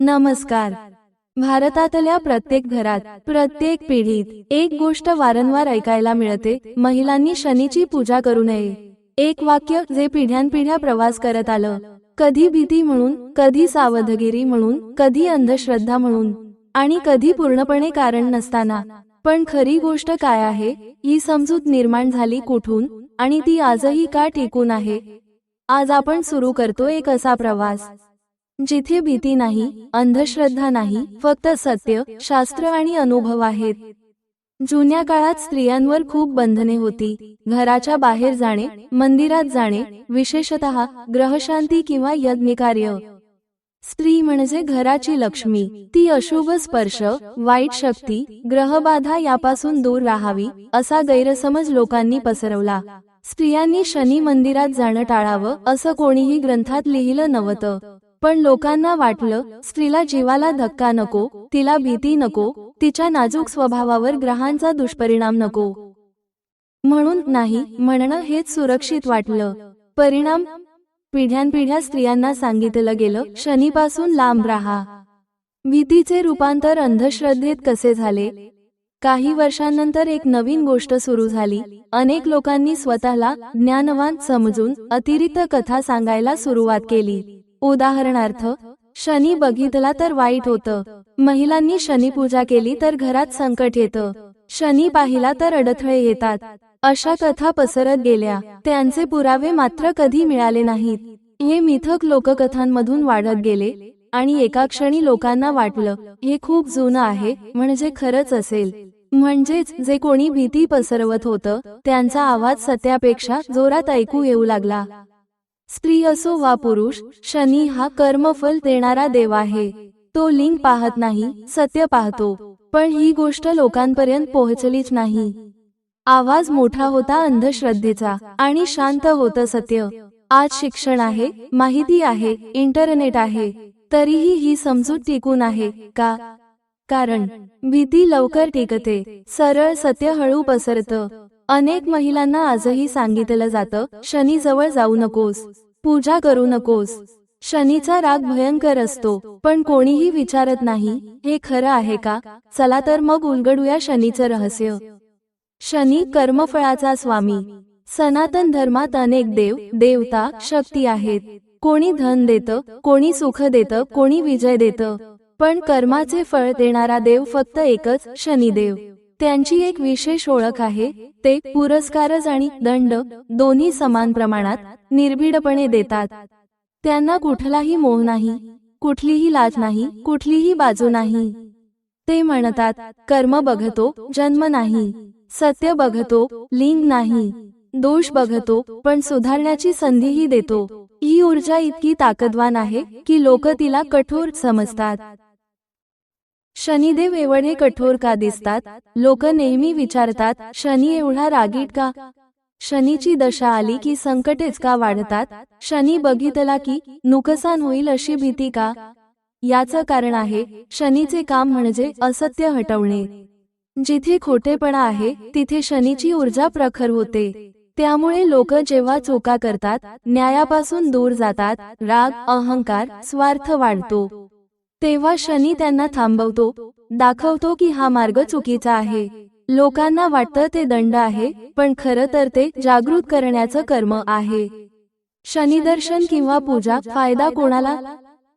नमस्कार. भारतातल्या प्रत्येक घरात प्रत्येक पिढीत एक गोष्ट वारंवार ऐकायला मिळते महिलांनी शनीची पूजा करू नये. एक वाक्य जे पिढ्यानपिढ्या प्रवास करत आलं कधी भीती म्हणून कधी सावधगिरी म्हणून कधी अंधश्रद्धा म्हणून आणि कधी पूर्णपणे कारण नसताना. पण खरी गोष्ट काय आहे ही समजूत निर्माण झाली कुठून आणि ती आजही का टिकून आहे? आज आपण सुरू करतो एक असा प्रवास. जिथे भीती नाही अंधश्रद्धा नाही फक्त सत्य शास्त्र आणि अनुभव आहेत. जुन्या काळात स्त्रियांवर खूप बंधने होती. घराच्या बाहेर जाणे मंदिरात जाणे विशेषतः ग्रहशांती किंवा यज्ञकार्य. स्त्री म्हणजे घराची लक्ष्मी. ती अशुभ स्पर्श वाईट शक्ती ग्रहबाधा यापासून दूर राहावी असा गैरसमज लोकांनी पसरवला. स्त्रियांनी शनी मंदिरात जाणं टाळावं असं कोणीही ग्रंथात लिहिलं नव्हतं. पण लोकांना वाटलं स्त्रीला जीवाला धक्का नको तिला भीती नको तिच्या नाजूक स्वभावावर ग्रहांचा दुष्परिणाम नको. म्हणून नाही म्हणणं हेच सुरक्षित वाटलं. परिणाम? पिढ्यानपिढ्या स्त्रियांना सांगितलं गेलं शनीपासून लांब राहा. भीतीचे रूपांतर अंधश्रद्धेत कसे झाले? काही वर्षांनंतर एक नवीन गोष्ट सुरू झाली. अनेक लोकांनी स्वतःला ज्ञानवान समजून अतिरिक्त कथा सांगायला सुरुवात केली. उदाहरणार्थ शनी बघितला तर वाईट होतं. महिलांनी शनीपूजा केली तर घरात संकट येतं. शनी पाहिला तर अडथळे येतात. अशा कथा पसरत गेल्या. त्यांचे पुरावे मात्र कधी मिळाले नाहीत. हे मिथक लोककथांमधून वाढत गेले आणि एका क्षणी लोकांना वाटलं हे खूप जुनं आहे म्हणजे खरंच असेल. म्हणजेच जे कोणी भीती पसरवत होतं त्यांचा आवाज सत्यापेक्षा जोरात ऐकू येऊ लागला. स्त्री असो वा पुरुष शनी हा कर्मफल देणारा देव आहे. तो लिंग पाहत नाही सत्य पाहतो. पण ही गोष्ट लोकांपर्यंत पोहोचलीच नाही. आवाज मोठा होता अंधश्रद्धेचा आणि शांत होतं सत्य. आज शिक्षण आहे माहिती आहे इंटरनेट आहे. तरीही ही समजूत टिकून आहे का? कारण भीती लवकर टिकते सरळ सत्य हळू पसरतं. अनेक महिलांना आजही सांगितलं जातं शनी जवळ जाऊ नकोस. पूजा करू नकोस. शनीचा राग भयंकर असतो पण कोणीही विचारत नाही हे खरं आहे का? चला तर मग उलगडूया शनीचं रहस्य. शनी कर्मफळाचा स्वामी. सनातन धर्मात अनेक देव देवता शक्ती आहेत. कोणी धन देतं कोणी सुख देतं कोणी विजय देतं. पण कर्माचे फळ देणारा देव फक्त एकच शनिदेव. त्यांची एक विशेष ओळख आहे. ते पुरस्कारच आणि दंड दोन्ही समान प्रमाणात निर्भीडपणे देतात. त्यांना कुठलाही मोह नाही कुठलीही लाज नाही कुठलीही बाजू नाही. ते म्हणतात कर्म बघतो जन्म नाही. सत्य बघतो लिंग नाही. दोष बघतो पण सुधारण्याची संधीही देतो. ही ऊर्जा इतकी ताकदवान आहे की लोक तिला कठोर समजतात. शनिदेव एवढे कठोर का दिसतात? लोक नेहमी विचारतात शनी एवढा रागीट का? शनीची दशा आली की संकटेच का वाढतात? शनी बघितला की नुकसान होईल अशी भीती का? याचं कारण आहे शनीचे काम म्हणजे असत्य हटवणे. जिथे खोटेपणा आहे तिथे शनीची ऊर्जा प्रखर होते. त्यामुळे लोक जेव्हा चोका करतात न्यायापासून दूर जातात राग अहंकार स्वार्थ वाढतो. तेव्हा शनी त्यांना थांबवतो दाखवतो की हा मार्ग चुकीचा आहे. लोकांना वाटतं ते दंड आहे पण खरं तर ते जागृत करण्याचं कर्म आहे. शनिदर्शन किंवा पूजा फायदा कोणाला?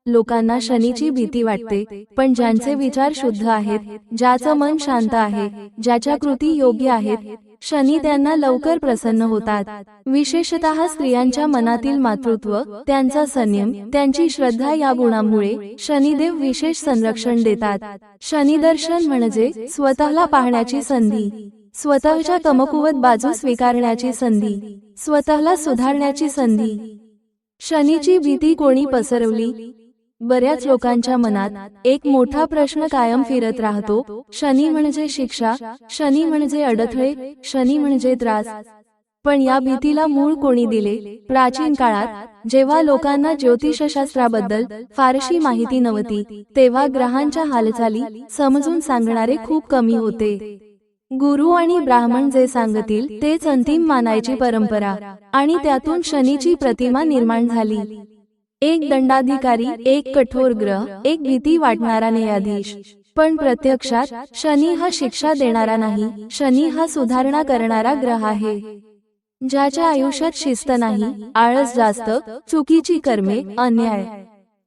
लोकांना शनीची भीती वाटते पण ज्यांचे विचार शुद्ध आहेत ज्याचं मन शांत आहे ज्याच्या कृती योग्य आहेत शनी त्यांना लवकर प्रसन्न होतात. विशेषतः स्त्रियांच्या मनातील मातृत्व त्यांचा संयम त्यांची श्रद्धा या गुणांमुळे शनिदेव विशेष संरक्षण देतात. शनिदर्शन म्हणजे स्वतःला पाहण्याची संधी. स्वतःच्या कमकुवत बाजू स्वीकारण्याची संधी. स्वतःला सुधारण्याची संधी. शनीची भीती कोणी पसरवली? बऱ्याच लोकांच्या मनात एक मोठा प्रश्न कायम फिरत राहतो. शनी म्हणजे शिक्षा शनी म्हणजे अडथळे शनी म्हणजे त्रास. पण या भीतीला मूळ कोणी दिले? प्राचीन काळात जेव्हा लोकांना ज्योतिषशास्त्राबद्दल फारशी माहिती नव्हती तेव्हा ग्रहांच्या हालचाली समजून सांगणारे खूप कमी होते. गुरु आणि ब्राह्मण जे सांगतील तेच अंतिम मानायची परंपरा. आणि त्यातून शनीची प्रतिमा निर्माण झाली. एक दंडाधिकारी एक कठोर ग्रह एक भीती वाटणारा न्यायाधीश पण प्रत्यक्षात शनी हा शिक्षा देणारा नाही शनी हा सुधारणा करणारा ग्रह आहे. ज्याच्या आयुष्यात शिस्त नाही आळस जास्त चुकीची कर्मे अन्याय.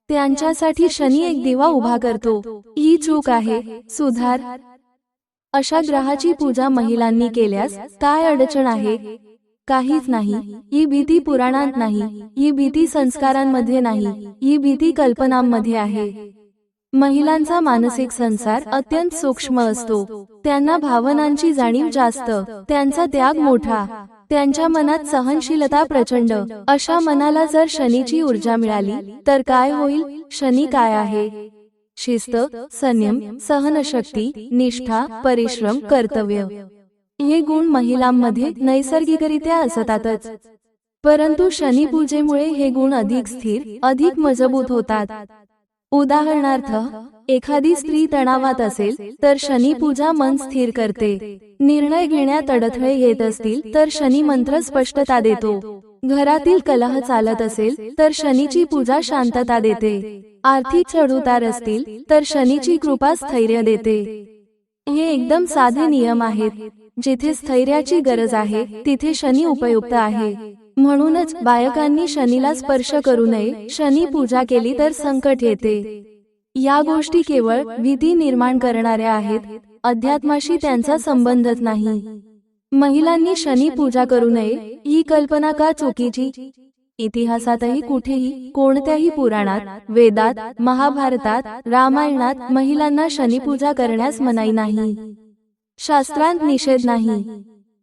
त्यांच्यासाठी शनी एक दिवा उभा करतो. ही चूक आहे सुधार. अशा ग्रहाची पूजा महिलांनी केल्यास काय अडचण आहे? काहीच नाही. ही भीती पुराणात नाही. ही भीती संस्कारांमध्ये नाही. ही भीती कल्पनांमध्ये आहे. महिलांचा मानसिक संसार अत्यंत सूक्ष्म असतो. त्यांना भावनांची जाणीव जास्त. त्यांचा त्याग मोठा. त्यांच्या मनात सहनशीलता प्रचंड. अशा मनाला जर शनीची ऊर्जा मिळाली तर काय होईल? शनी काय आहे? शिस्त संयम सहनशक्ती निष्ठा परिश्रम कर्तव्य. हे गुण महिलांमध्ये नैसर्गिकरित्या असतातच. परंतु शनी पूजेमुळे हे गुण अधिक स्थिर अधिक मजबूत होतात. उदाहरणार्थ एखादी स्त्री तणावात असेल तर शनी पूजा मन स्थिर करते. निर्णय घेण्यात अडथळे येत असतील तर शनी मंत्र स्पष्टता देतो. घरातील कलह चालत असेल तर शनीची पूजा शांतता देते. आर्थिक चढउतार असतील तर शनीची कृपा स्थैर्य देते. हे एकदम साधे नियम आहेत. जिथे स्थैर्याची गरज आहे तिथे शनी उपयुक्त आहे. म्हणूनच बायकांनी शनीला स्पर्श करू नये शनी पूजा केली तर संकट येते. या गोष्टी केवळ भीती निर्माण करणाऱ्या आहेत. अध्यात्माशी त्यांचा संबंधच नाही. महिलांनी शनी पूजा करू नये. ही कल्पना का चुकीची? इतिहासातही कुठेही कोणत्याही पुराणात वेदात महाभारतात रामायणात महिलांना शनीपूजा करण्यास मनाई नाही. शास्त्रांत निषेध नाही.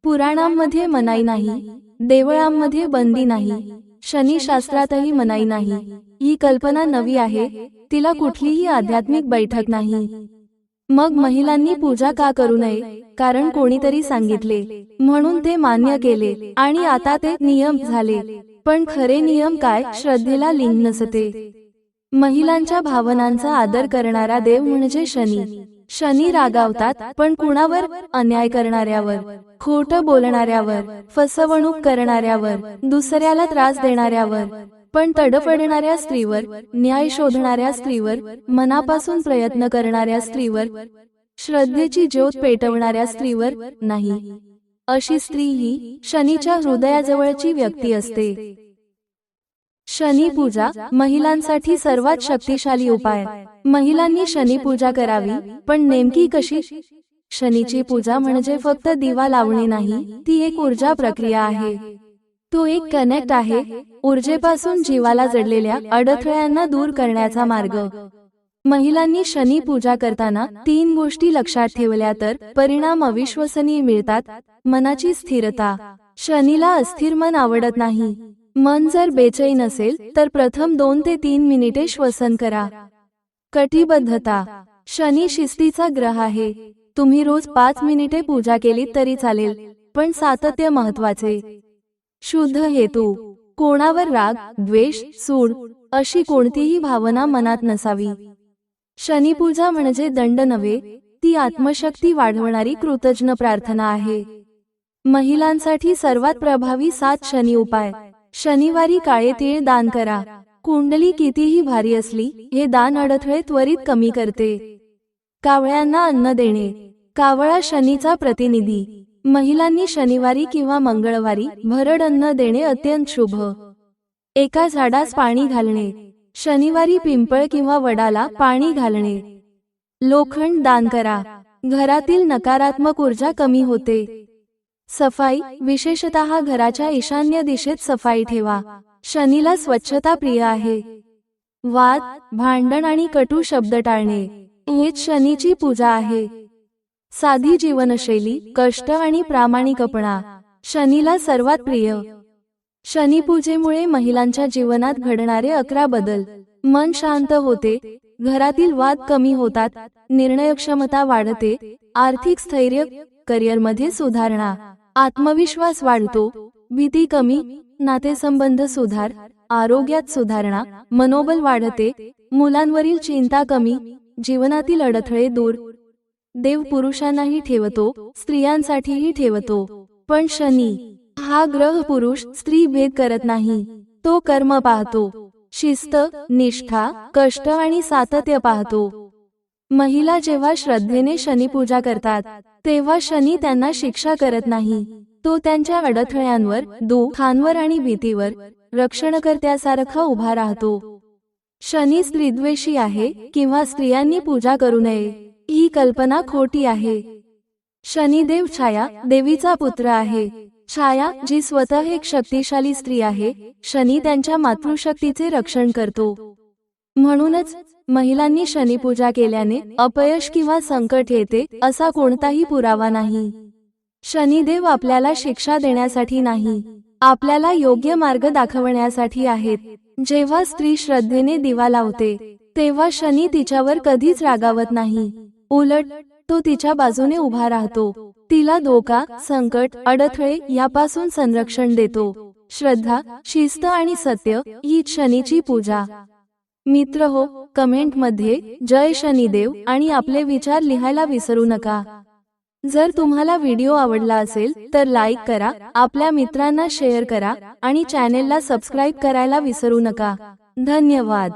पुराणांमध्ये मनाई नाही. देवळांमध्ये बंदी नाही. शनी शास्त्रातही मनाई नाही. ही कल्पना नवी आहे. तिला कुठलीही आध्यात्मिक बैठक नाही. मग महिलांनी पूजा का करू नये? कारण कोणीतरी सांगितले. म्हणून ते मान्य केले आणि आता ते नियम झाले. पण खरे नियम काय? श्रद्धेला लिंग नसते. महिलांच्या भावनांचा आदर करणारा देव म्हणजे शनी. शनी रागावतात पण कुणावर? अन्याय करणाऱ्यावर. खोट बोलणाऱ्यावर फसवणूक करणाऱ्यावर दुसऱ्याला त्रास देणाऱ्यावर. पण तडफडणाऱ्या स्त्रीवर न्याय शोधणाऱ्या स्त्रीवर मनापासून प्रयत्न करणाऱ्या स्त्रीवर श्रद्धेची ज्योत पेटवणाऱ्या स्त्रीवर नाही. अशी स्त्री ही शनीच्या हृदयाजवळची व्यक्ती असते. शनी पूजा महिलांसाठी सर्वात शक्तिशाली उपाय. महिलांनी शनी पूजा करावी पण नेमकी कशी? शनीची पूजा म्हणजे फक्त दिवा लावणे नाही ती एक ऊर्जा प्रक्रिया आहे. तो एक कनेक्ट आहे ऊर्जेपासून जीवाला जडलेल्या अडथळ्यांना दूर करण्याचा मार्ग. महिलांनी शनी पूजा करताना तीन गोष्टी लक्षात ठेवल्या तर परिणाम अविश्वसनीय मिळतात मनाची स्थिरता. शनीला अस्थिर मन आवडत नाही. मन जर बेचैन असेल तर प्रथम दोन ते तीन मिनिटे श्वसन करा. कटिबद्धता. शनी शिस्तीचा ग्रह आहे. तुम्ही रोज पाच मिनिटे पूजा केली तरी चालेल पण सातत्य महत्त्वाचे शुद्ध हेतू. कोणावर राग द्वेष सूड अशी कोणतीही भावना मनात नसावी. शनीपूजा म्हणजे दंड नव्हे ती आत्मशक्ती वाढवणारी कृतज्ञ प्रार्थना आहे. महिलांसाठी सर्वात प्रभावी सात शनी उपाय. शनिवारी काळे तीळ दान करा. कुंडली कितीही भारी असली हे दान अडथळे त्वरित कमी करते. कावळ्यांना अन्न देणे. कावळा शनीचा प्रतिनिधी. महिलांनी शनिवारी किंवा मंगळवारी भरड अन्न देणे अत्यंत शुभ. एका झाडास पाणी घालणे. शनिवारी पिंपळ किंवा वडाला पाणी घालणे. लोखंड दान करा. घरातील नकारात्मक ऊर्जा कमी होते. सफाई विशेषतः घराच्या ईशान्य दिशेत सफाई ठेवा. शनीला स्वच्छता प्रिय आहे. वाद भांडण आणि कटू शब्द टाळणे. हेच शनीची पूजा आहे. साधी जीवनशैली कष्ट आणि प्रामाणिकपणा. शनीला सर्वात प्रिय. शनीपूजेमुळे महिलांच्या जीवनात घडणारे अकरा बदल. मन शांत होते घरातील वाद कमी होतात निर्णयक्षमता वाढते आर्थिक स्थैर्य करिअरमध्ये सुधारणा. आत्मविश्वास वाढतो भीती कमी नातेसंबंध सुधार आरोग्यात सुधारणा मनोबल वाढते मुलांवरील चिंता कमी जीवनातील अडथळे दूर. देव पुरुषांनाही ठेवतो स्त्रियांसाठीही ठेवतो पण शनी हा ग्रह पुरुष स्त्री भेद करत नाही तो कर्म पाहतो शिस्त निष्ठा कष्ट आणि सातत्य पाहतो. महिला जेव्हा श्रद्धेने शनीपूजा करतात तेव्हा शनी त्यांना शिक्षा करत नाही. तो त्यांच्या अडथळ्यांवर दुःखांवर आणि भीतीवर रक्षणकर्त्यासारखा उभा राहतो. शनी स्त्रीद्वेषी आहे किंवा स्त्रियांनी पूजा करू नये ही कल्पना खोटी आहे. शनिदेव छाया देवीचा पुत्र आहे. छाया जी स्वतः एक शक्तिशाली स्त्री आहे शनी त्यांच्या मातृशक्तीचे रक्षण करतो. म्हणूनच महिलांनी शनीपूजा केल्याने अपयश किंवा संकट येते असा कोणताही पुरावा नाही. शनिदेव आपल्याला शिक्षा देण्यासाठी नाही. आपल्याला योग्य मार्ग दाखवण्यासाठी आहेत. जेव्हा स्त्री श्रद्धेने दिवा लावते तेव्हा शनी तिच्यावर कधीच रागावत नाही. उलट तो तिच्या बाजूने उभा राहतो. तिला धोका संकट अडथळे यापासून संरक्षण देतो. श्रद्धा शिस्त आणि सत्य ही शनीची पूजा. मित्र हो कमेंटमध्ये जय शनिदेव आणि आपले विचार लिहायला विसरू नका. जर तुम्हाला व्हिडिओ आवडला असेल तर लाईक करा आपल्या मित्रांना शेअर करा आणि चॅनेलला सबस्क्राईब करायला विसरू नका. धन्यवाद.